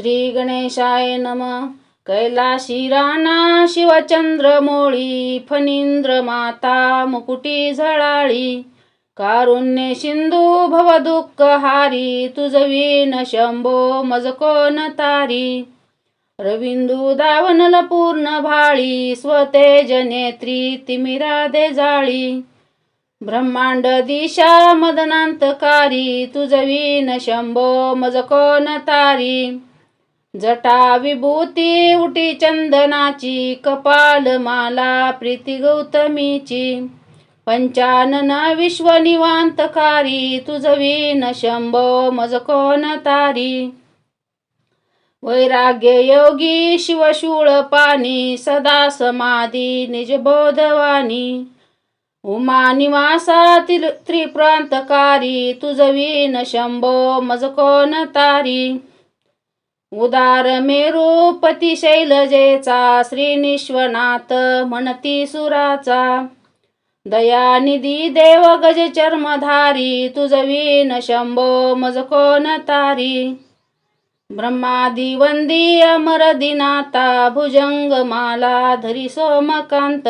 श्री गणेशाय नम. कैलाशी राणा शिवचंद्र मोळी फणींद्र माता मुकुटी झळाळी कारुण्य सिंधू भव दुःख हारी तुझवीन शंभो मजकोन तारी रविंदू दावनल पूर्ण भाळी स्वतेज नेत्री तिमिरा दे जाळी ब्रह्मांड दिशा मदनांतकारी तुझवीन शंभो मजकोन तारी जटा विभूती उटी चंदनाची कपाल माला प्रीती गौतमीची. पंचानन विश्व निवांतकारी तुझवीन शंभो मज कोण तारी. वैराग्य योगी शिवशूळ पाणी सदा समाधी निजबोधवाणी उमा निवासा त्रिप्रांतकारी तुझवीन शंभो मज कोण तारी. उदार मेरूपती शैलजेचा श्रीनिश्वनाथ म्हणती सुराचा. दयानिधी देव गज चर्मधारी तुझवीन शंभो मज कोण तारी. ब्रह्मादी वंदी अमर दिनाता भुजंग माला धरी सोमकांत.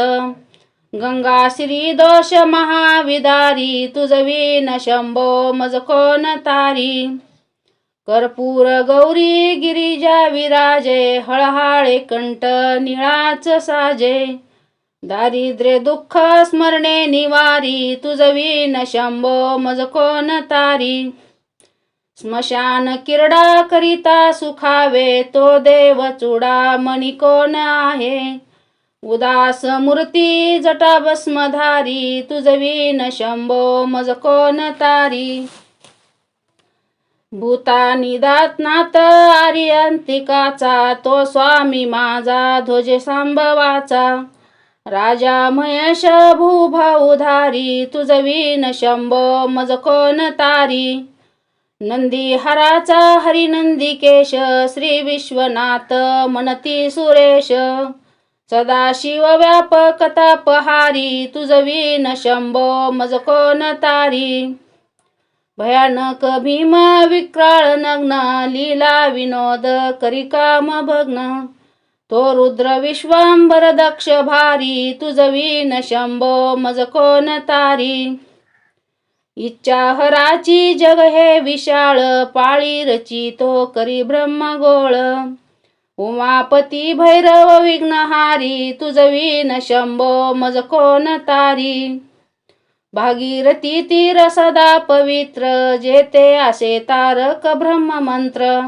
गंगा श्री दोष महाविदारी तुझवीन शंभो मज कोण तारी. कर्पूर गौरी गिरिजा विराजे हळहाळे कंठ निळाच साजे. दारिद्र्य दुःख स्मरणे निवारी तुझवीन शंभो मज कोण तारी. स्मशान किरडा करिता सुखावे तो देव चुडा मणी कोण आहे. उदास मूर्ती जटा भस्मधारी तुझवीन शंभो मज कोण तारी. भूतानी दातनाथ आर्यंतिकाचा तो स्वामी माझा ध्वज सांभवाचा. राजा महेश भूभाऊधारी तुझवीन शंभो मज कोण तारी. नंदी हराचा हरिनंदिकेश श्री विश्वनाथ मनती सुरेश. सदाशिव व्यापकता पहारी तुझवीन शंभो मज कोण तारी. भयानक भीम विक्राळ नग्न लीला विनोद करी काम भग्न. तो रुद्र विश्वांबर दक्ष भारी तुझवीन शंभो मज कोण तारी. इच्छा हराची जग हे विशाळ पाळी रचितो करी ब्रह्मगोळ उमापती भैरव विघ्नहारी तुझवीन शंभो मज कोण तारी. भागीरथी तीर सदा पवित्र जेते असे तारक ब्रह्म मंत्र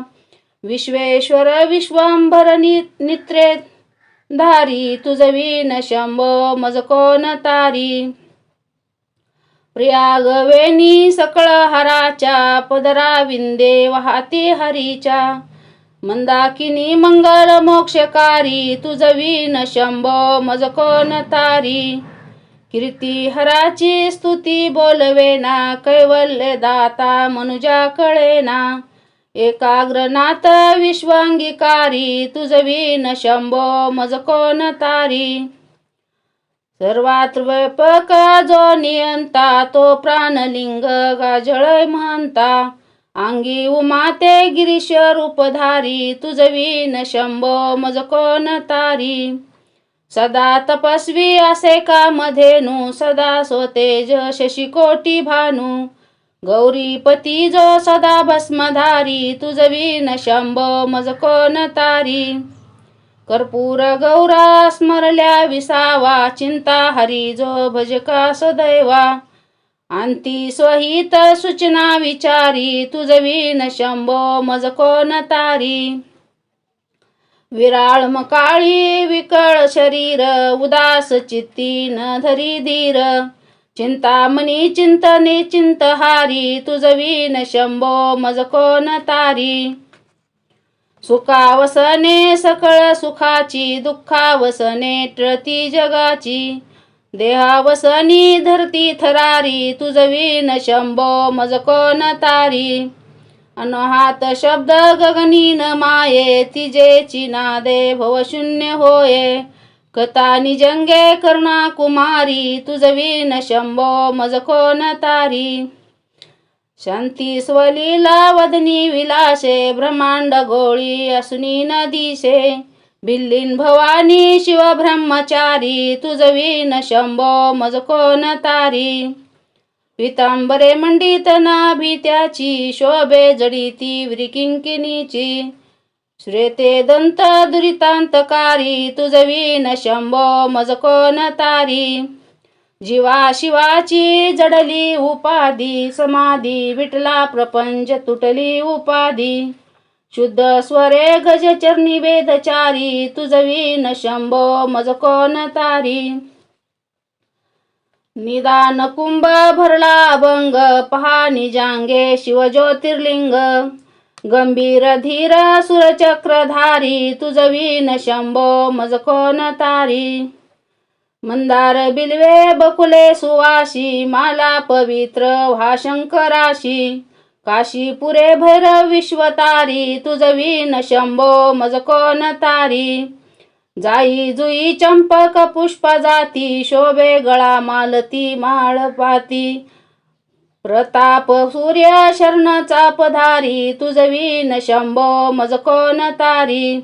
विश्वेश्वर विश्वांभर नि नित्रे धारी तुझवीन शंभो मज कोण तारी. प्रियागवेनी सकळ हराच्या पदरा विंदे वाहती हरीच्या. मंदाकिनी मंगल मोक्षकारी तुझवीन शंभो मज कोण तारी. कीर्ती हराची स्तुती बोलवेना कैवल्य दाता मनुजा कळेना एकाग्रनाथ विश्वांगीकारी तुझवीन शंभो मज कोण तारी. सर्वात व्यापक जो नियंता तो प्राणलिंग गाजळ म्हणता अंगी उमाते गिरीश रूपधारी तुझवीन शंभो मज कोण तारी. सदा तपस्वी असे कामधेनु सदा स्वतेज शशिकोटी भानू. गौरीपती जो सदा भस्मधारी तुझवीन शंभो मज कोण तारी. कर्पूर गौरा स्मरल्या विसावा चिंता हरी जो भजका सदैवा अंती स्वहित सूचना विचारी तुझवीन शंभो मज कोण तारी. विराळ मकाळी विकळ शरीर उदास चित्ती न धरी धीर. चिंतामणी चिंतने चिंतहारी तुझवीन शंभो मज कोण तारी. सुखावसने सकळ सुखाची दुःखावसने टळती जगाची. देहावसनी धरती थरारी तुझवीन शंभो मज कोण तारी. अनहात शब्द गगनीन माये तिजेची नादे भवशून्य होये. कथा निजंगे करुणा कुमारी तुझवीन शंभो मज कोण तारी. शांती स्वलीला वदनी विलासे ब्रह्मांड गोळी असुनी नदीशे बिल्लीन भवानी शिव ब्रह्मचारी तुझवीन शंभो मज कोण तारी. पितांबरे मंडित नाभी त्याची शोभे जडिती व्रिकिंकिनीची श्रेते दंत दुरितांतकारी तुझवीन शंभो मज तारी. जीवा शिवाची जडली उपाधी समाधी विटला प्रपंच तुटली उपाधी. शुद्ध स्वरे गज चरणी वेदचारी तुझवीन शंभो मज तारी. निदान कुंभ भरला अभंग पहा निजांगे शिव ज्योतिर्लिंग गंभीर धीर सुरचक्रधारी तुझवीन शंभो मजकोन तारी. मंदार बिल्वे बकुले सुवाशी माला पवित्र व्हा शंकराशी. काशीपुरे भैरव विश्वतारी तुझवीन शंभो मजकोन तारी. जाई जुई चंपक पुष्प जाती शोभे गळा मालती माळ पाती. प्रताप सूर्य शरणचा पधारी तुझवीन शंभो मज तारी.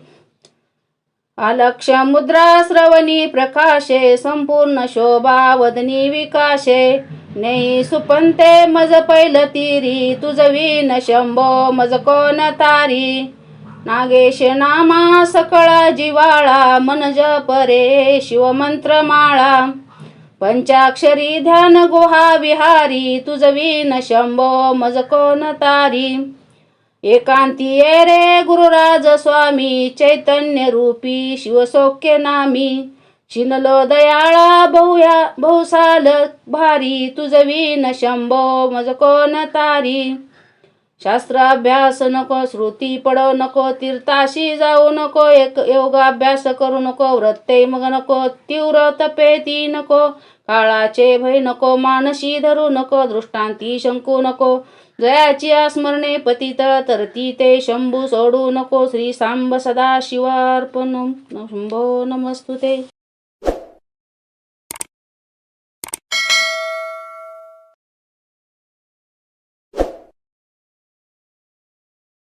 अलक्ष मुद्रा श्रवणी प्रकाशे संपूर्ण शोभा वदनी विकाशे. नेई सुपंते मज पैल तिरी तुझवीन शंभो मज तारी. नागेश नामा सकळा जिवाळा मन जपरे शिवमंत्र माळा. पंचाक्षरी ध्यान गुहा विहारी तुझवीन शंभो मज कोण तारी. एकांती ये रे गुरुराज स्वामी चैतन्य रूपी शिवसौख्य नामी. शिनलो दयाळा बहुया बहुसाल भारी तुझवीन शंभो मज कोण तारी. शास्त्राभ्यास नको श्रुती पडव नको तीर्थाशी जाऊ नको एक योगाभ्यास करू नको व्रते मग नको तीव्र तपेती नको काळाचे भय नको मानशी धरू नको दृष्टांती शंकू नको जयाची स्मरणे पतित तर ती ते शंभू सोडू नको श्री सांब सदा शिवार्पण शंभो नमस्तुते.